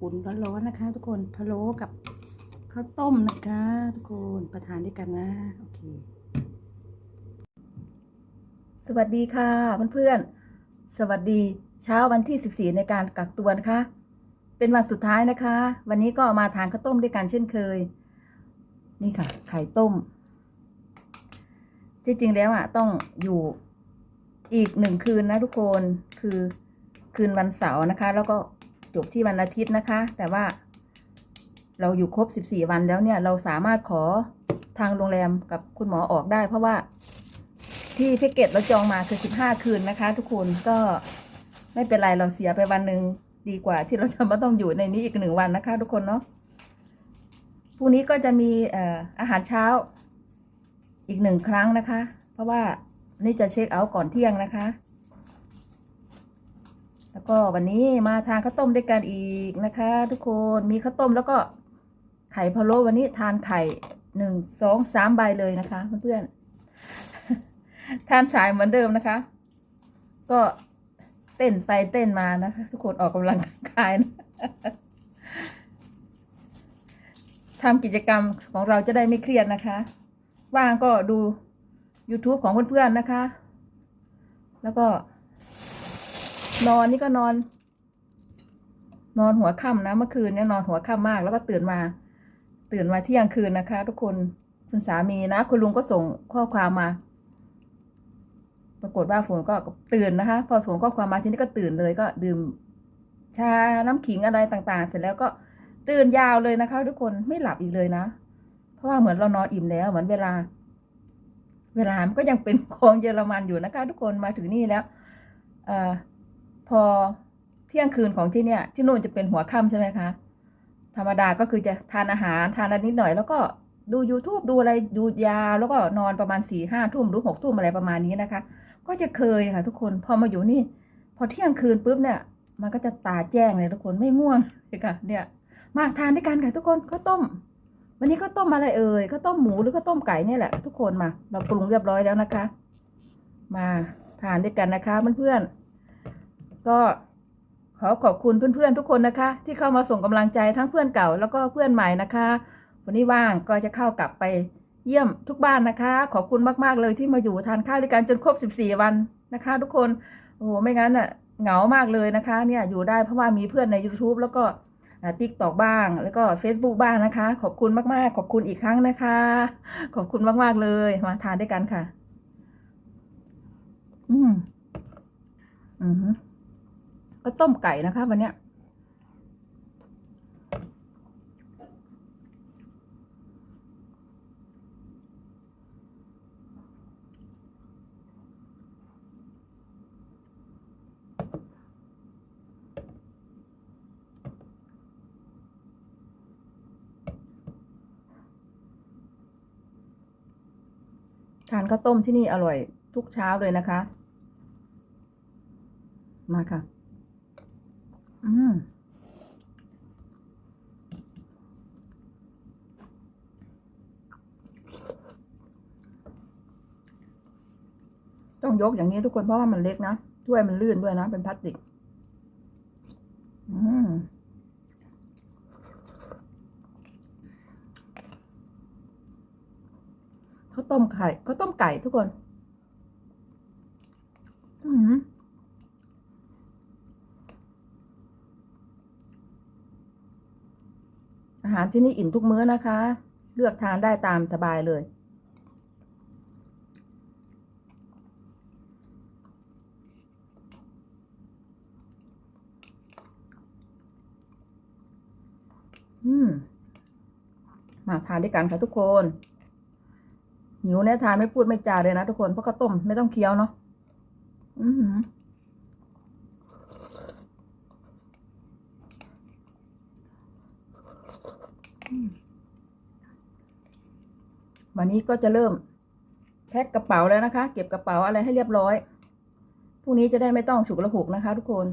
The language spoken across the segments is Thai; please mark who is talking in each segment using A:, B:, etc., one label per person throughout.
A: อุ่นร้อนๆนะคะ ทุกคนพะโล้กับข้าวต้มนะคะ ทุกคนประทานด้วยกันนะโอเค
B: สวัสดีค่ะเพื่อนๆสวัสดีเช้าวันที่ 14 ในการกักตัวนะคะ เป็นวันสุดท้ายนะคะ วันนี้ก็มาทานข้าวต้มด้วยกันเช่นเคย นี่ค่ะ ไข่ต้ม ที่จริงแล้วอะต้องอยู่อีกหนึ่งคืนนะทุกคนคือคืนวันเสาร์นะคะ แล้วก็ จบที่วันอาทิตย์นะคะ แต่ว่า เราอยู่ครบ 14 วันแล้วเนี่ย เราสามารถขอทางโรงแรมกับคุณหมอออกได้ เพราะว่าที่แพ็กเกจเราจองมาคือสิบห้าคืนนะคะ ทุกคนก็ไม่เป็นไรเราเสียไปวันหนึ่งดีกว่า ที่เราจะมาต้องอยู่ในนี้อีกหนึ่งวันนะคะ ทุกคนเนาะพรุ่งนี้ก็จะมีออาหารเช้าอีกหนึ่งครั้งนะคะ เพราะว่านี่จะเช็คเอาท์ก่อนเที่ยงนะคะ แล้วก็วันนี้มาทานข้าวต้มด้วยกันอีกนะคะ ทุกคนมีข้าวต้มแล้วก็ไข่พะโล้วันนี้ทานไข่หนึ่งสองสามใบเลยนะคะเพื่อนๆทานสายเหมือนเดิมนะคะ ก็เต้นไปเต้นมานะคะ ทุกคนออกกำลังกายนะทำกิจกรรมของเราจะได้ไม่เครียดนะคะ ว่างก็ดู YouTube ของเพื่อนๆนะคะ แล้วก็ นอนนี่ก็นอน นอนหัวค่ำนะ เมื่อคืนเนี่ยนอนหัวค่ำมาก แล้วก็ตื่นมา ตื่นมาเที่ยงคืนนะคะ ทุกคนคุณสามีนะ คุณลุงก็ส่งข้อความมา ปรากฏว่าฝนก็ตื่นนะคะ พอส่งข้อความมาทีนี้ก็ตื่นเลยก็ดื่ม ชาน้ำขิงอะไรต่าง ๆ เสร็จแล้วก็ตื่นยาวเลยนะคะ ทุกคนไม่หลับอีกเลยนะ เพราะว่าเหมือนเรานอนอิ่มแล้วเหมือนเวลา เวลามันก็ยังเป็นของเยอรมันอยู่นะคะ ทุกคนมาถึงนี่แล้ว เอ่อ พอเที่ยงคืนของที่เนี่ย ที่นู่นจะเป็นหัวค่ำใช่ไหมคะ ธรรมดาก็คือจะทานอาหารทานอะไรนิดหน่อย แล้วก็ดู YouTube ดูอะไรดูยาวแล้วก็นอนประมาณสี่ห้าทุ่มหรือหกทุ่มอะไรประมาณนี้นะคะ ก็จะเคยค่ะ ทุกคนพอมาอยู่นี่ พอเที่ยงคืนปุ๊บเนี่ย มันก็จะตาแจ้งเลยทุกคนไม่ง่วงเลยค่ะ เนี่ย มาทานด้วยกันค่ะทุกคนข้าวต้ม วันนี้ข้าวต้มอะไรเอ่ยข้าวต้มหมูหรือข้าวต้มไก่เนี่ยแหละ ทุกคนมา เราปรุงเรียบร้อยแล้วนะคะ มาทานด้วยกันนะคะเพื่อนๆ ก็ขอขอบคุณเพื่อนๆทุกคนนะคะ ที่เข้ามาส่งกำลังใจทั้งเพื่อนเก่าแล้วก็เพื่อนใหม่นะคะ วันนี้ว่างก็จะเข้ากลับไปเยี่ยมทุกบ้านนะคะ ขอบคุณมากๆเลยที่มาอยู่ทานข้าวด้วยกันจนครบ 14 วันนะคะ ทุกคนโอ้โหไม่งั้นอะเหงามากเลยนะคะ เนี่ยอยู่ได้เพราะว่ามีเพื่อนใน YouTube แล้วก็ติ๊กตอกบ้าง แล้วก็ Facebook บ้างนะคะ ขอบคุณมากๆ ขอบคุณอีกครั้งนะคะ ขอบคุณมากๆเลยมาทานด้วยกันค่ะ อืมอือ ต้มไก่นะคะ วันเนี้ยทานข้าวต้มที่นี่อร่อยทุกเช้าเลยนะคะ มาค่ะ อืมต้องยกอย่างนี้ทุกคนเพราะว่ามันเล็กนะถ้วยมันลื่นด้วยนะ เป็นพลาสติก อืมข้าวต้มไข่ข้าวต้มไก่ทุกคน อืมอา หารที่นี่อิ่มทุกมื้อนะคะ เลือกทานได้ตามสบายเลย อืม มาทานด้วยกันค่ะทุกคน หิวเนี่ยทานไม่พูดไม่จาเลยนะทุกคน เพราะข้าวต้มไม่ต้องเคี้ยวเนาะอือหืออืม วันนี้ก็จะเริ่มแพ็คกระเป๋าแล้วนะคะ เก็บกระเป๋าอะไรให้เรียบร้อยพรุ่งนี้จะได้ไม่ต้องฉุกละหุกนะคะ ทุกคน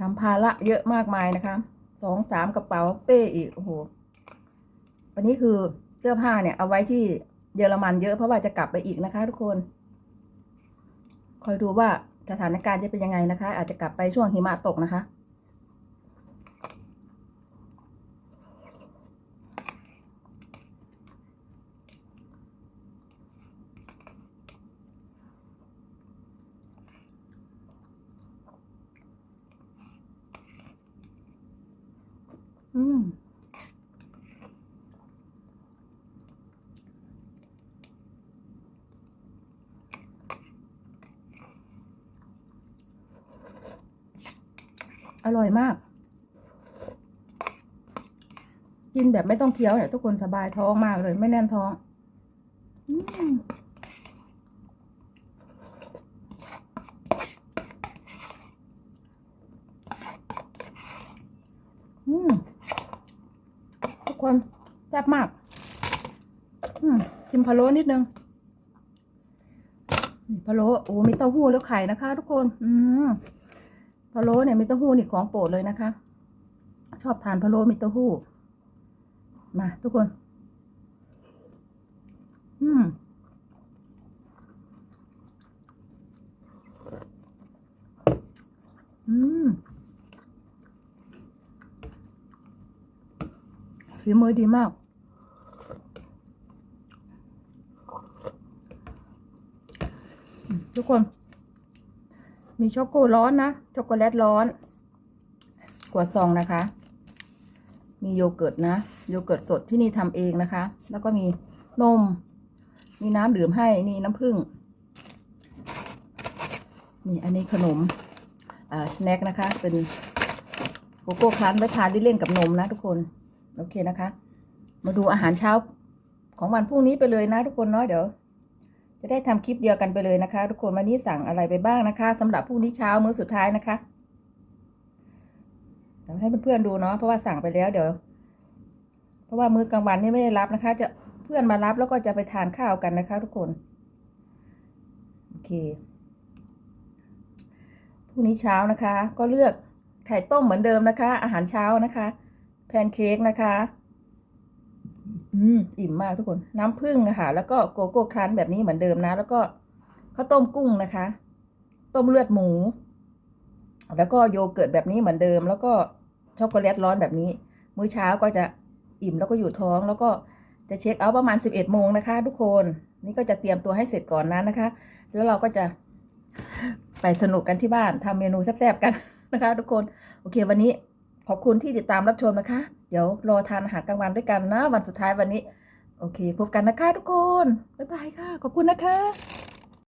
B: สัมภาระเยอะมากมายนะคะ สองสามกระเป๋าเป้อีก โอ้โห วันนี้คือเสื้อผ้าเนี่ยเอาไว้ที่เยอรมันเยอะเพราะว่าจะกลับไปอีกนะคะทุกคน อยดูว่าสถานการณ์จะเป็นยังไงนะคะ อาจจะกลับไปช่วงหิมะตกนะคะ อืม อร่อยมาก กินแบบไม่ต้องเคี้ยวเนี่ยทุกคนสบายท้องมากเลย ไม่แน่นท้องอืมอมทุกคนแซ่บมาก อืมชิมพะโล้นิดนึงพะโล้โอ้มีเต้าหู้แล้วไข่นะคะ ทุกคน อืม พะโล้เนี่ยมีเต้าหู้นี่ของโปรดเลยนะคะ ชอบทานพะโล้มีเต้าหู้ มา ทุกคน อืมอืมฝีมือดีมากทุกคน มีช็อกโกร้อนนะช็อกโกแลตร้อนกวดซองนะคะ มีโยเกิร์ตนะ โยเกิร์ตสดที่นี่ทำเองนะคะ แล้วก็มีนม มีน้ำดื่มให้นี่น้ำผึ้งนี่อันนี้ขนมอ่าสแน็คนะคะ เป็นโกโก้คันไว้ทานได้เล่นกับนมนะทุกคนโอเคนะคะ มาดูอาหารเช้าของวันพรุ่งนี้ไปเลยนะทุกคนเนาะเดี๋ยว จะได้ทำคลิปเดียวกันไปเลยนะคะ ทุกคนวันนี้สั่งอะไรไปบ้างนะคะสำหรับพรุ่งนี้เช้ามื้อสุดท้ายนะคะเดี๋ยวให้เพื่อนๆดูเนาะเพราะว่าสั่งไปแล้วเดี๋ยว เพราะว่ามื้อกลางวันนี่ไม่ได้รับนะคะ จะเพื่อนมารับแล้วก็จะไปทานข้าวกันนะคะ ทุกคนโอเคพรุ่งนี้เช้านะคะ ก็เลือกไข่ต้มเหมือนเดิมนะคะ อาหารเช้านะคะ แพนเค้กนะคะ อืมอิ่มมากทุกคนน้ำผึ้งนะคะแล้วก็โกโก้ครันแบบนี้เหมือนเดิมนะ แล้วก็ข้าวต้มกุ้งนะคะ ต้มเลือดหมู แล้วก็โยเกิร์ตแบบนี้เหมือนเดิม แล้วก็ช็อกโกแลตร้อนแบบนี้ มื้อเช้าก็จะอิ่มแล้วก็อยู่ท้อง แล้วก็จะเช็คเอาท์ประมาณสิบเอ็ดโมงนะคะ ทุกคนนี่ก็จะเตรียมตัวให้เสร็จก่อนนั้นนะคะ แล้วเราก็จะไปสนุกกันที่บ้านทำเมนูแซ่บๆกันนะคะ ทุกคน โอเค วันนี้ขอบคุณที่ติดตามรับชมนะคะ เดี๋ยวรอทานอาหารกลางวันด้วยกันนะ วันสุดท้ายวันนี้ โอเค พบกันนะคะทุกคน บ๊ายบายค่ะ ขอบคุณนะคะ